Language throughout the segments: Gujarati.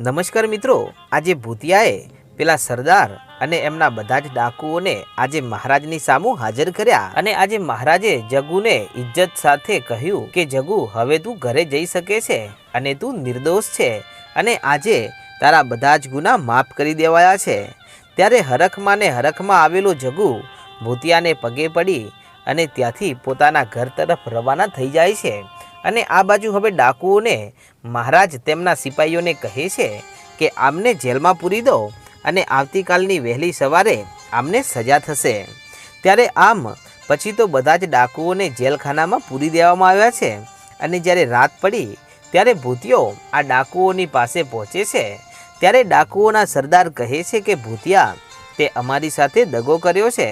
નમસ્કાર મિત્રો, આજે ભૂતિયાએ પેલા સરદાર અને એમના બધા જ ડાકુઓને આજે મહારાજની સામું હાજર કર્યા અને આજે મહારાજે જગુને ઇજ્જત સાથે કહ્યું કે, જગુ, હવે તું ઘરે જઈ શકે છે અને તું નિર્દોષ છે અને આજે તારા બધા જ ગુના માફ કરી દેવાયા છે. ત્યારે હરખમાં ને હરખમાં આવેલો જગુ ભૂતિયાને પગે પડી અને ત્યાંથી પોતાના ઘર તરફ રવાના થઈ જાય છે. અને આ બાજુ હવે ડાકુઓને મહારાજ તેમના સિપાહીઓને કહે છે કે આમને જેલમાં પૂરી દો અને આવતીકાલની વહેલી સવારે આમને સજા થશે. ત્યારે આમ પછી તો બધા જ ડાકુઓને જેલખાનામાં પૂરી દેવામાં આવ્યા છે અને જ્યારે રાત પડી ત્યારે ભૂતિયો આ ડાકુઓની પાસે પહોંચે છે. ત્યારે ડાકુઓના સરદાર કહે છે કે, ભૂતિયા, તે અમારી સાથે દગો કર્યો છે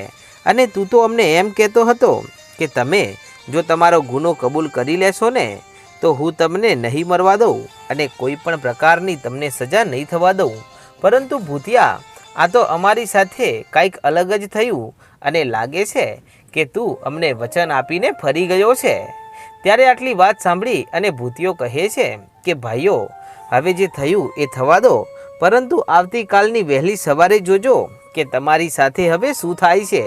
અને તું તો અમને એમ કહેતો હતો કે, તમે જો તમારો ગુનો કબૂલ કરી લેશો ને, તો હું તમને નહીં મરવા દઉં અને કોઈ પણ પ્રકારની તમને સજા નહીં થવા દઉં. પરંતુ ભૂતિયા, આ તો અમારી સાથે કંઈક અલગ જ થયું અને લાગે છે કે તું અમને વચન આપીને ફરી ગયો છે. ત્યારે આટલી વાત સાંભળી અને ભૂતિયો કહે છે કે, ભાઈઓ, હવે જે થયું એ થવા દો, પરંતુ આવતીકાલની વહેલી સવારે જોજો કે તમારી સાથે હવે શું થાય છે.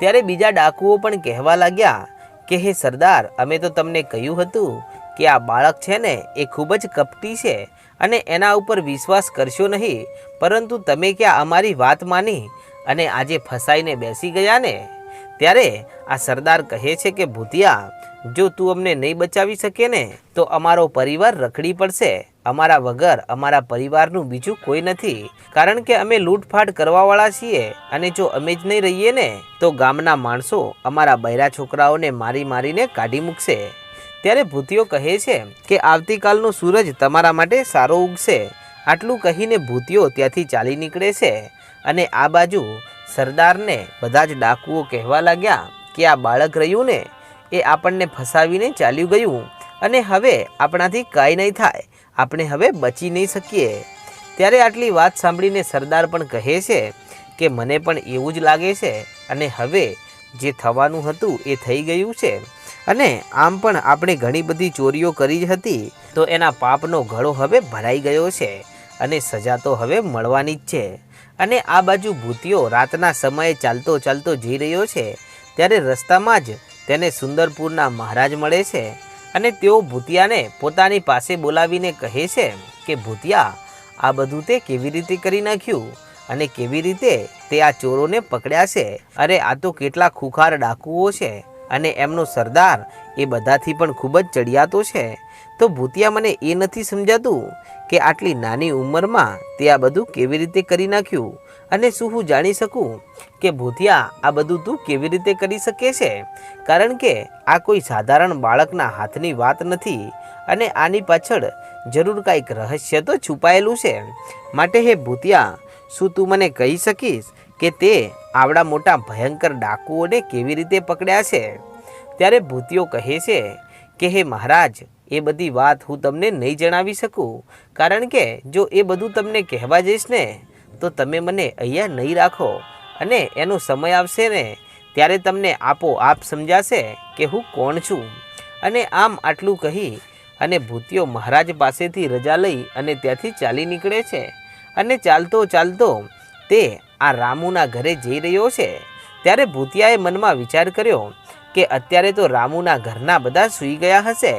ત્યારે બીજા ડાકુઓ પણ કહેવા લાગ્યા કે હે સરદાર, અમે તો તમને કહ્યું હતું કે આ બાળક છે ને, એ ખૂબ જ કપટી છે અને એના ઉપર વિશ્વાસ કરશો નહીં, પરંતુ તમે ક્યાં અમારી વાત માની અને આજે ફસાઈને બેસી ગયા ને? ત્યારે આ સરદાર કહે છે કે, ભૂતિયા, જો તું અમને નહીં બચાવી શકે ને, તો અમારો પરિવાર રખડી પડશે. અમારા વગર, અમારા પરિવારનું બીજું કોઈ નથી. કારણ કે અમે લૂંટફાટ કરવાવાળા છીએ અને જો અમે જ નહીં રહીએ ને, તો ગામના માણસો અમારા બૈરા છોકરાઓને મારી મારીને કાઢી મૂકશે. ત્યારે ભૂતિઓ કહે છે કે આવતીકાલનો સૂરજ તમારા માટે સારો ઉગશે. આટલું કહીને ભૂતિઓ ત્યાંથી ચાલી નીકળે છે. અને આ બાજુ સરદારને બધા જ ડાકુઓ કહેવા લાગ્યા કે આ બાળક રહ્યું ને, એ આપણને ફસાવીને ચાલ્યું ગયું. અને હવે આપણાથી કાંઈ નહીં થાય. આપણે હવે બચી નહીં શકીએ. ત્યારે આટલી વાત સાંભળીને સરદાર પણ કહે છે કે મને પણ એવું જ લાગે છે અને હવે જે થવાનું હતું એ થઈ ગયું છે. અને આમ પણ આપણે ઘણી બધી ચોરીઓ કરી હતી, તો એના પાપનો ઘડો હવે ભરાઈ ગયો છે અને સજા તો હવે મળવાની જ છે. અને આ બાજુ ભૂતિયો રાતના સમયે ચાલતો ચાલતો જઈ રહ્યો છે, ત્યારે રસ્તામાં જ તેને સુંદરપુરના મહારાજ મળે છે. અને તેઓ ભૂતિયાને પોતાની પાસે બોલાવીને કહે છે કે, ભૂતિયા, આ બધું તે કેવી રીતે કરી નાખ્યું અને કેવી રીતે તે આ ચોરોને પકડ્યા છે? અરે, આ તો કેટલા ખુખાર ડાકુઓ છે અને એમનો સરદાર એ બધાથી પણ ખૂબ જ ચડિયાતો છે. તો ભૂતિયા, મને એ નથી સમજાતું કે આટલી નાની ઉંમરમાં તે આ બધું કેવી રીતે કરી નાખ્યું અને શું હું જાણી શકું કે ભૂતિયા, આ બધું તું કેવી રીતે કરી શકે છે? કારણ કે આ કોઈ સાધારણ બાળકના હાથની વાત નથી અને આની પાછળ જરૂર કાંઈક રહસ્ય તો છુપાયેલું છે. માટે હે ભૂતિયા, શું તું મને કહી શકીશ કે તે આવડા મોટા ભયંકર ડાકુઓને કેવી રીતે પકડ્યા છે? ત્યારે ભૂતિયો કહે છે કે, હે મહારાજ, એ બધી વાત હું તમને નહીં જણાવી શકું. કારણ કે જો એ બધું તમને કહેવા જઈશ ને તો તમે મને અહીંયા નહીં રાખો અને એનો સમય આવશે ને ત્યારે તમને આપોઆપ સમજાશે કે હું કોણ છું. અને આમ આટલું કહી અને ભૂતિયો મહારાજ પાસેથી રજા લઈ અને ત્યાંથી ચાલી નીકળે છે. અને ચાલતો ચાલતો તે આ રામુના ઘરે જઈ રહ્યો છે. ત્યારે ભૂતિયાએ મનમાં વિચાર કર્યો કે અત્યારે તો રામુના ઘરના બધા સૂઈ ગયા હશે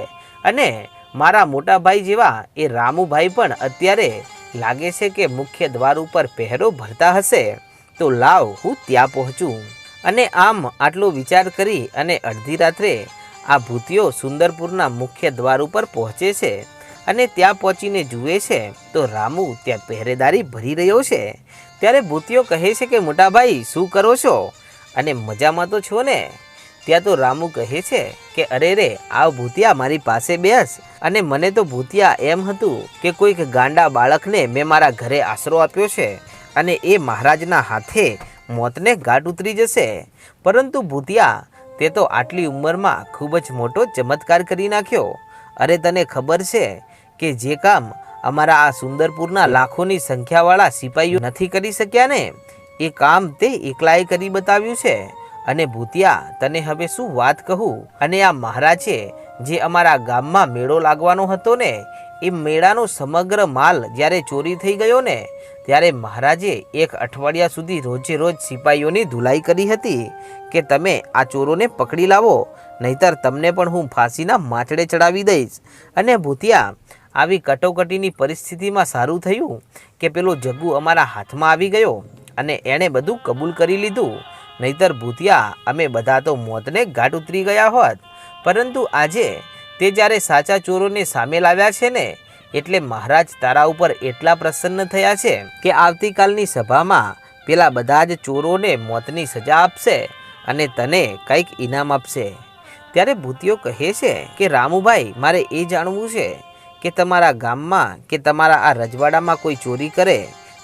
અને મારા મોટા ભાઈ જેવા એ રામુભાઈ પણ અત્યારે લાગે છે કે મુખ્ય દ્વાર ઉપર પહેરો ભરતા હશે? તો લાવ, હું ત્યાં પહોંચું. અને આમ આટલો વિચાર કરી અને અડધી રાત્રે આ ભૂતિઓ સુંદરપુરના મુખ્ય દ્વાર ઉપર પહોંચે છે અને ત્યાં પહોંચીને જુએ છે, તો રામુ ત્યાં પહેરેદારી ભરી રહ્યો છે. ત્યારે ભૂતિઓ કહે છે કે, મોટાભાઈ, શું કરો છો? અને મજામાં તો છો ને? ત્યાં તો રામુ કહે છે કે, અરે રે, આ ભૂતિયા મારી પાસે બેસ. અને મને તો ભૂતિયા એમ હતું કે, કોઈક ગાંડા બાળકને મેં મારા ઘરે આશરો આપ્યો છે અને એ મહારાજના હાથે મોતને ગાઢ ઉતરી જશે. પરંતુ ભૂતિયા, તે તો આટલી ઉંમરમાં ખૂબ જ મોટો ચમત્કાર કરી નાખ્યો. અરે, તને ખબર છે કે જે કામ અમારા આ સુંદરપુરના લાખોની સંખ્યાવાળા સિપાહીઓ નથી કરી શક્યા ને? એ કામ તે એકલાએ કરી બતાવ્યું છે. અને ભૂતિયા, તને હવે શું વાત કહું? અને આ મહારાજે જે અમારા ગામમાં મેળો લાગવાનો હતો ને, એ મેળાનો સમગ્ર માલ જ્યારે ચોરી થઈ ગયો ને, ત્યારે મહારાજે એક અઠવાડિયા સુધી રોજે રોજ સિપાહીઓની ધુલાઈ કરી હતી કે તમે આ ચોરોને પકડી લાવો, નહીતર તમને પણ હું ફાંસીના માચડે ચડાવી દઈશ. અને ભૂતિયા, આવી કટોકટીની પરિસ્થિતિમાં સારું થયું કે પેલો જગ્ગુ અમારા હાથમાં આવી ગયો અને એણે બધું કબૂલ કરી લીધું. નહીતર ભૂતિયા અમે બધા તો મોતને ઘાટ ઉતરી ગયા હોત. પરંતુ આજે તે જ્યારે સાચા ચોરોને સામે લાવ્યા છે ને, એટલે મહારાજ તારા ઉપર એટલા પ્રસન્ન થયા છે કે આવતીકાલની સભામાં પેલા બધા જ ચોરોને મોતની સજા આપશે અને તને કંઈક ઇનામ આપશે. ત્યારે ભૂતિયો કહે છે કે, રામુભાઈ, મારે એ જાણવું છે કે તમારા ગામમાં કે તમારા આ રજવાડામાં કોઈ ચોરી કરે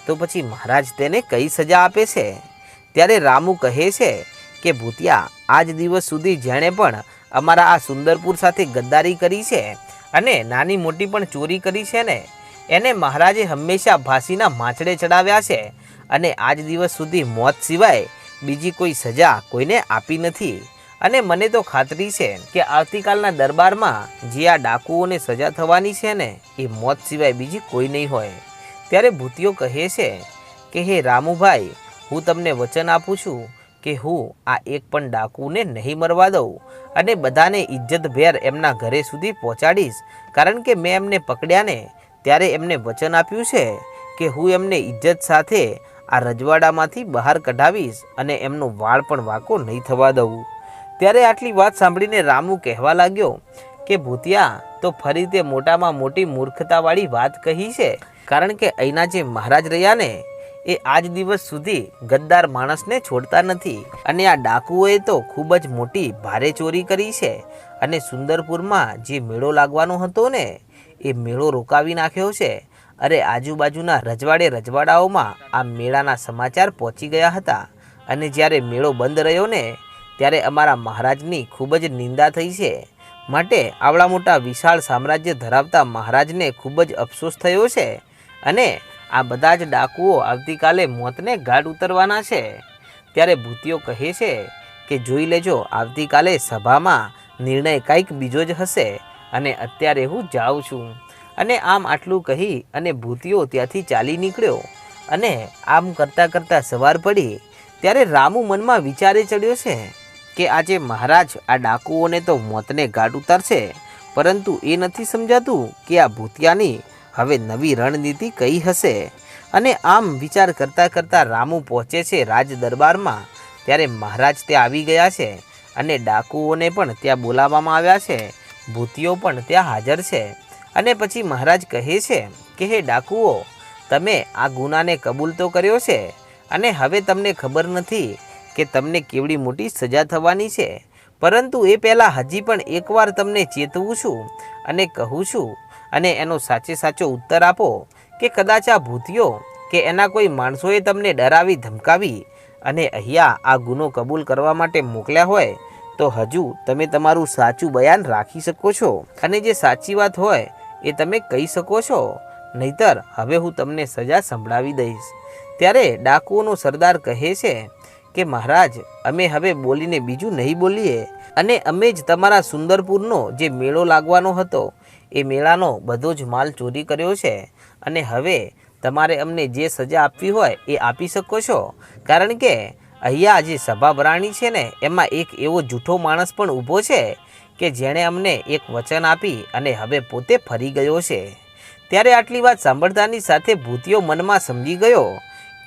તો પછી મહારાજ તેને કઈ સજા આપે છે? ત્યારે રામુ કહે છે કે, ભૂતિયા, આજ દિવસ સુધી જેણે પણ અમારા આ સુંદરપુર સાથે ગદ્દારી કરી છે અને નાની મોટી પણ ચોરી કરી છે ને, એને મહારાજે હંમેશા ફાંસીના માછડે ચડાવ્યા છે અને આજ દિવસ સુધી મોત સિવાય બીજી કોઈ સજા કોઈને આપી નથી. અને મને તો ખાતરી છે કે આવતીકાલના દરબારમાં જે આ ડાકુઓને સજા થવાની છે ને, એ મોત સિવાય બીજી કોઈ નહીં હોય. ત્યારે ભૂતિયો કહે છે કે, હે રામુભાઈ હું તમને વચન આપું છું કે હું આ એક પણ ડાકુને નહીં મરવા દઉં અને બધાને ઇજ્જતભેર એમના ઘરે સુધી પહોંચાડીશ. કારણ કે મેં એમને પકડ્યા ને ત્યારે એમને વચન આપ્યું છે કે હું એમને ઇજ્જત સાથે આ રજવાડામાંથી બહાર કઢાવીશ અને એમનો વાળ પણ વાંકો નહીં થવા દઉં. ત્યારે આટલી વાત સાંભળીને રામુ કહેવા લાગ્યો કે, ભૂતિયા, તો ફરી તે મોટામાં મોટી મૂર્ખતાવાળી વાત કહી છે. કારણ કે અહીંના જે મહારાજ રહ્યા ને એ આજ દિવસ સુધી ગદ્દાર માણસને છોડતા નથી. અને આ ડાકુઓએ તો ખૂબ જ મોટી ભારે ચોરી કરી છે. અને સુંદરપુરમાં જે મેળો લાગવાનો હતો ને, એ મેળો રોકાવી નાખ્યો છે. અરે આજુબાજુના રજવાડે રજવાડાઓમાં આ મેળાના સમાચાર પહોંચી ગયા હતા. અને જ્યારે મેળો બંધ રહ્યો ને, ત્યારે અમારા મહારાજની ખૂબ જ નિંદા થઈ છે. માટે આવડા મોટા વિશાળ સામ્રાજ્ય ધરાવતા મહારાજને ખૂબ જ અફસોસ થયો છે. અને આ બધા જ ડાકુઓ આવતીકાલે મોતને ગાઢ ઉતરવાના છે. ત્યારે ભૂતિયો કહે છે કે જોઈ લેજો, આવતીકાલે સભામાં નિર્ણય કંઈક બીજો જ હશે અને અત્યારે હું જાઉં છું. અને આમ આટલું કહી અને ભૂતિયો ત્યાંથી ચાલી નીકળ્યો અને આમ કરતાં કરતાં સવાર પડી ત્યારે રામુ મનમાં વિચારે ચડ્યો છે કે આજે મહારાજ આ ડાકુઓને તો મોતને ગાઢ ઉતારશે, પરંતુ એ નથી સમજાતું કે આ ભૂતિયાની હવે નવી રણનીતિ કઈ હશે? અને આમ વિચાર કરતાં કરતાં રામુ પહોંચે છે રાજ દરબારમાં ત્યારે મહારાજ ત્યાં આવી ગયા છે અને ડાકુઓને પણ ત્યાં બોલાવવામાં આવ્યા છે. ભૂતિઓ પણ ત્યાં હાજર છે. અને પછી મહારાજ કહે છે કે, હે ડાકુઓ, તમે આ ગુનાને કબૂલ તો કર્યો છે, અને હવે તમને ખબર નથી કે તમને કેવડી મોટી સજા થવાની છે. પરંતુ એ પહેલાં હજી પણ એકવાર તમને ચેતવું છું અને કહું છું અને એનો સાચે સાચો ઉત્તર આપો કે કદાચ આ ભૂતિયો કે એના કોઈ માણસોએ તમને ડરાવી, ધમકાવી અને અહીંયા આ ગુનો કબૂલ કરવા માટે મોકલ્યા હોય, તો હજુ તમે તમારું સાચું બયાન રાખી શકો છો. અને જે સાચી વાત હોય, એ તમે કહી શકો છો. નહીતર હવે હું તમને સજા સંભળાવી દઈશ. ત્યારે ડાકુઓનો સરદાર કહે છે કે, મહારાજ, અમે હવે બોલીને બીજું નહીં બોલીએ. અને અમે જ તમારા સુંદરપુરનો જે મેળો લાગવાનો હતો એ મેળાનો બધો જ માલ ચોરી કર્યો છે. અને હવે તમારે અમને જે સજા આપવી હોય એ આપી શકો છો. કારણ કે અહીંયા જે સભા ભરાણી છે ને, એમાં એક એવો જૂઠો માણસ પણ ઊભો છે કે જેણે અમને એક વચન આપી અને હવે પોતે ફરી ગયો છે. ત્યારે આટલી વાત સાંભળતાની સાથે ભૂતિયો મનમાં સમજી ગયો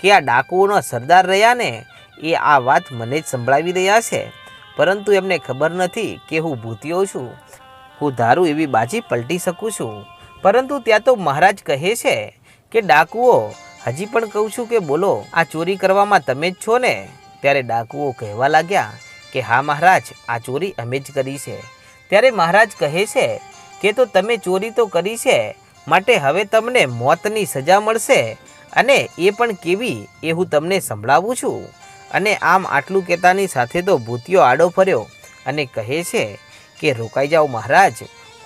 કે આ ડાકુઓનો સરદાર રહ્યા ને, એ આ વાત મને જ સંભળાવી રહ્યા છે. પરંતુ એમને ખબર નથી કે હું ભૂતિયો છું. હું ધારું એવી બાજી પલટી શકું છું. પરંતુ ત્યાં તો મહારાજ કહે છે કે, ડાકુઓ, હજી પણ કહું છું કે બોલો, આ ચોરી કરવામાં તમે જ છો ને? ત્યારે ડાકુઓ કહેવા લાગ્યા કે, હા મહારાજ, આ ચોરી અમે જ કરી છે. ત્યારે મહારાજ કહે છે કે, તો તમે ચોરી તો કરી છે, માટે હવે તમને મોતની સજા મળશે અને એ પણ કેવી એ હું તમને સંભળાવું છું. અને આમ આટલું કહેતાની સાથે તો ભૂતિયો આડો ફર્યો અને કહે છે કે રોકાઈ જાઓ મહારાજ,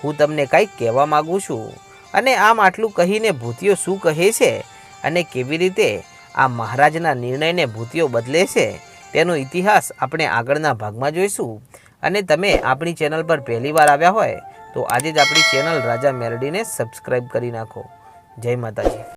હું તમને કંઈક કહેવા માગું છું. અને આમ આટલું કહીને ભૂતિયો શું કહે છે? અને કેવી રીતે આ મહારાજના નિર્ણયને ભૂતિયો બદલે છે? તેનો ઇતિહાસ આપણે આગળના ભાગમાં જોઈશું. અને તમે આપણી ચેનલ પર પહેલીવાર આવ્યા હોય, તો આજે જ આપણી ચેનલ રાજા મેરડીને સબસ્ક્રાઈબ કરી નાખો. જય માતાજી.